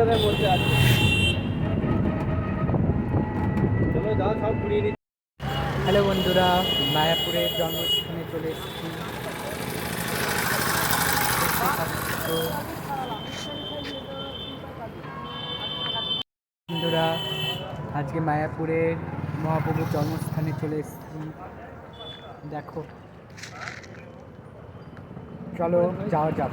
আছে। চলো সব ঘুরিয়ে নিচ্ছি। হ্যালো বন্ধুরা, মায়াপুরের জন্মস্থানে চলে এসেছি। বন্ধুরা, আজকে মায়াপুরের মহাপ্রভুর জন্মস্থানে চলে এসেছি। দেখো। চলো যাওয়া যাক।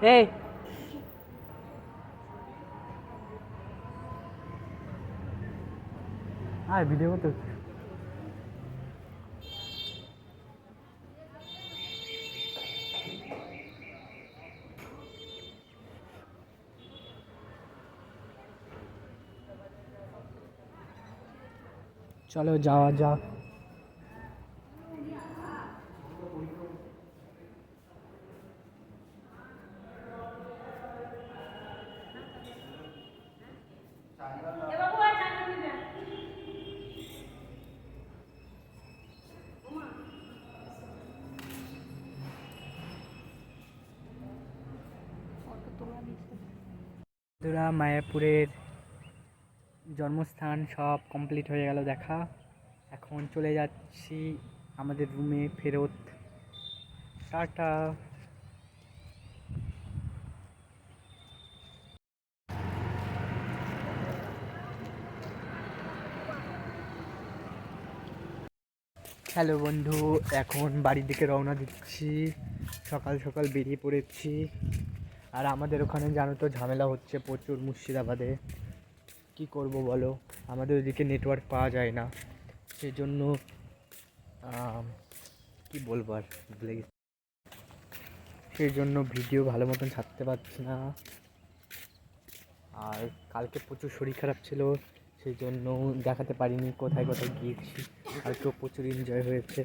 চল এই আয় ভিডিও করতে হচ্ছে। চলো যাওয়া যাক বন্ধুরা, মায়াপুরের জন্মস্থান সব কমপ্লিট হয়ে গেল, দেখা। এখন চলে যাচ্ছি আমাদের রুমে ফেরত। টাটা। হ্যালো বন্ধু এখন বাড়ির দিকে রওনা দিচ্ছি। সকাল সকাল বেরিয়ে পড়েছি। আর আমাদের ওখানে জানো তো ঝামেলা হচ্ছে প্রচুর মুর্শিদাবাদে। কি করব বলো? আমাদের ওদিকে নেটওয়ার্ক পাওয়া যায় না। সেই জন্য আম, কি বলব আর ভুলে গেছি। সেই জন্য ভিডিও ভালো মতন ছাড়তে পারছি না। আর কালকে প্রচুর শরীর খারাপ ছিল সেই জন্য দেখাতে পারিনি কোথায় কোথায় গিয়েছি। কালকেও প্রচুর এনজয় হয়েছে